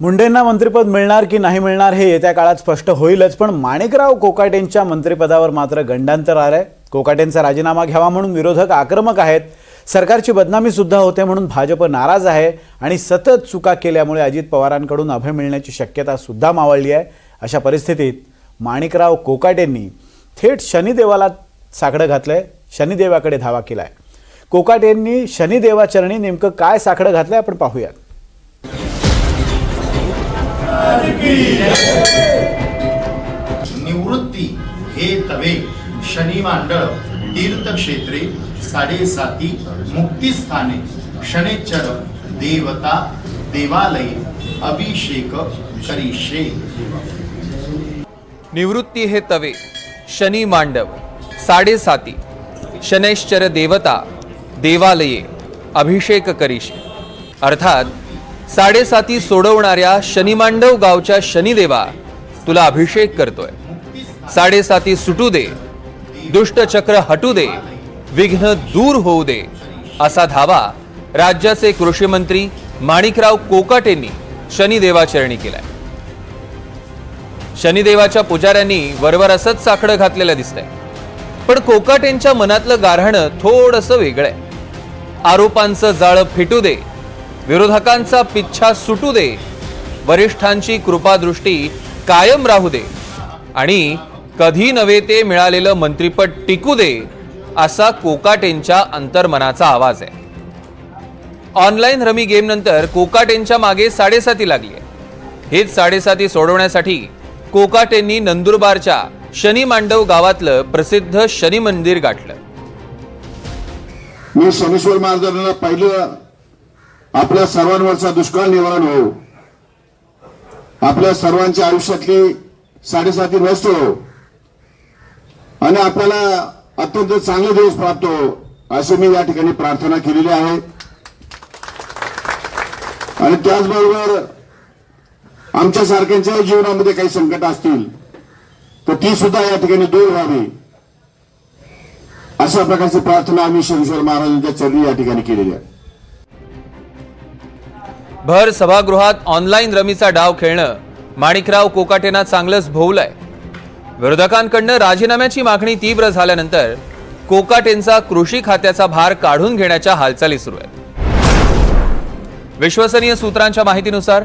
मुंडेंना मंत्रिपद मिळणार की नाही मिळणार हे येत्या काळात स्पष्ट होईलच पण माणिकराव कोकाटेंच्या मंत्रिपदावर मात्र गंडांतर आलंय. कोकाटेंचा राजीनामा घ्यावा म्हणून विरोधक आक्रमक आहेत. सरकारची बदनामी सुद्धा होते म्हणून भाजप नाराज आहे आणि सतत चुका केल्यामुळे अजित पवारांकडून अभय मिळण्याची शक्यता सुद्धा मावळली आहे. अशा परिस्थितीत माणिकराव कोकाटेंनी थेट शनिदेवाला साकडं घातलंय शनिदेवाकडे धावा केलाय. कोकाटेंनी शनिदेवाचरणी नेमकं काय साकडं घातलंय आपण पाहूयात. निवृत्ती हे तवे शनी मांडळ तीर्थक्षेत्रे साडेसाती मुक्तिस्थाने शनेच्चर देवता देवालये अभिषेक करिषे निवृत्ती हे तवे शनी मांडव साडेसाती शनैश्चर देवता देवालये अभिषेक करिषे अर्थात साडेसाती सोडवणाऱ्या शनिमांडव गावच्या शनिदेवा तुला अभिषेक करतोय. साडेसाती सुटू दे दुष्टचक्र हटू दे विघ्न दूर होऊ दे असा धावा राज्याचे कृषी मंत्री माणिकराव कोकाटेंनी शनिदेवाचरणी केलाय. शनिदेवाच्या पुजाऱ्यांनी वरवर असंच साखडं घातलेलं दिसतंय. पण कोकाटेंच्या मनातलं गारहाणं थोडंसं आहे. आरोपांचं जाळं फिटू दे विरोधकांचा पिच्छा सुटू दे. वरिष्ठांची कृपादृष्टी कायम राहू दे. आणि कधी नव्हे ते मिळालेलं मंत्रिपद टिकू दे असा कोकाटेंच्या अंतर्मनाचा आवाज आहे. ऑनलाईन रमी गेम नंतर कोकाटेंच्या मागे साडेसाती लागली आहे. हेच साडेसाती सोडवण्यासाठी कोकाटेंनी नंदुरबारच्या शनी मांडव गावातलं प्रसिद्ध शनी मंदिर गाठलं. मी शनीश्वर महाराजांना पाहिलं आपल्या सर्वांवरचा दुष्काळ निवारण हो. आपल्या सर्वांच्या आयुष्यातली साडेसाती नष्ट हो. आणि आपल्याला अत्यंत चांगले दिवस प्राप्त हो अशी मी या ठिकाणी प्रार्थना केलेली आहे. आणि त्याचबरोबर आमच्या सारख्यांच्या जीवनामध्ये काही संकट असतील तर ती सुद्धा या ठिकाणी दूर व्हावी. अशा प्रकारची प्रार्थना आम्ही शनिश्वर महाराजांच्या चरणी या ठिकाणी केलेली आहे. भर सभागृहात ऑनलाईन रमीचा डाव खेळणं. माणिकराव कोकाटेंना चांगलंच भोवलंय. विरोधकांकडनं राजीनाम्याची मागणी तीव्र झाल्यानंतर कोकाटेंचा कृषी खात्याचा भार काढून घेण्याच्या हालचाली सुरू आहेत. विश्वसनीय सूत्रांच्या माहितीनुसार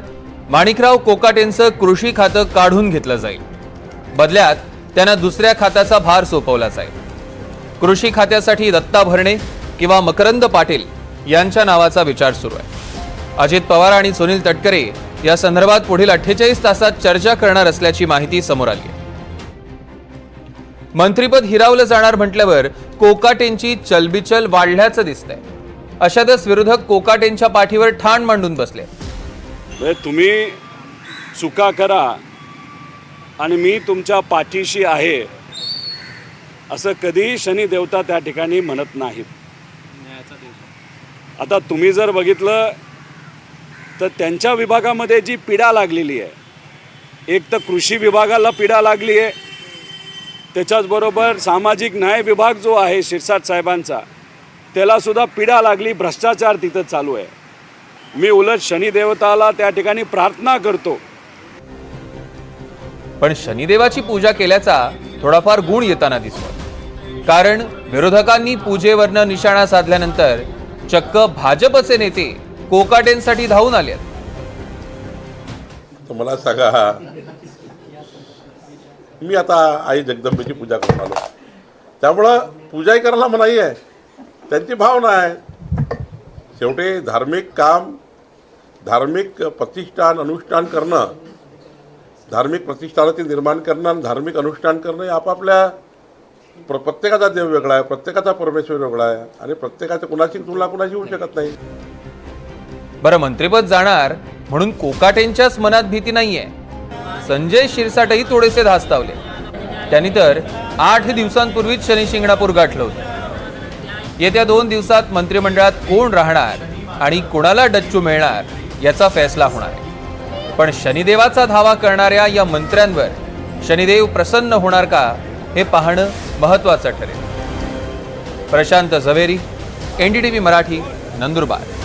माणिकराव कोकाटेंचं कृषी खातं काढून घेतलं जाईल. बदल्यात त्यांना दुसऱ्या खात्याचा भार सोपवला जाईल. कृषी खात्यासाठी दत्ता भरणे किंवा मकरंद पाटील यांच्या नावाचा विचार सुरू आहे. अजित पवार आणि सुनील तटकरे या संदर्भात पुढील अठ्ठेचाळीस तासात चर्चा करणार असल्याची माहिती समोर आली आहे. मंत्रिपद हिरावलं जाणार म्हटल्यावर कोकाटेंची चलबिचल वाढल्याचं दिसतंय. अशातच विरोधक कोकाटेंच्या पाठीवर ठाण मांडून बसले. म्हणजे तुम्ही चुका करा आणि मी तुमच्या पाठीशी आहे असं कधीही शनी देवता त्या ठिकाणी म्हणत नाहीत. आता तुम्ही जर बघितलं तर त्यांच्या विभागामध्ये जी पीडा लागलेली आहे एक तर कृषी विभागाला पीडा लागली आहे. त्याच्याचबरोबर सामाजिक न्याय विभाग जो आहे शिरसाट साहेबांचा त्यालासुद्धा पीडा लागली भ्रष्टाचार तिथं चालू आहे. मी उलट शनिदेवताला त्या ठिकाणी प्रार्थना करतो. पण शनिदेवाची पूजा केल्याचा थोडाफार गुण येताना दिसतो. कारण विरोधकांनी पूजेवरनं निशाणा साधल्यानंतर चक्क भाजपचे नेते कोकाटेंसाठी धावून आले तर मला सांगा मी आता आई जगदंबेची पूजा करून आलो. त्यामुळं पूजाही करायला मनाई आहे त्यांची भावना आहे. शेवटी धार्मिक काम धार्मिक प्रतिष्ठान अनुष्ठान करणं धार्मिक प्रतिष्ठानाचे निर्माण करणं आणि धार्मिक अनुष्ठान करणं हे आपापल्या प्र प्रत्येकाचा देव वेगळा आहे प्रत्येकाचा परमेश्वर वेगळा आहे आणि प्रत्येकाच्या कुणाची तुलना कुणाशी होऊ शकत नाही. बरं मंत्रिपद जाणार म्हणून कोकाटेंच्याच मनात भीती नाहीये. संजय शिरसाटही थोडेसे धास्तावले. त्यांनी तर आठ दिवसांपूर्वीच शनी शिंगणापूर गाठलं होतं. येत्या दोन दिवसात मंत्रिमंडळात कोण राहणार आणि कोणाला डच्चू मिळणार याचा फैसला होणार आहे. पण शनिदेवाचा धावा करणाऱ्या या मंत्र्यांवर शनिदेव प्रसन्न होणार का हे पाहणं महत्त्वाचं ठरेल. Prashant Zaveri N D D V Marathi Nandurbar.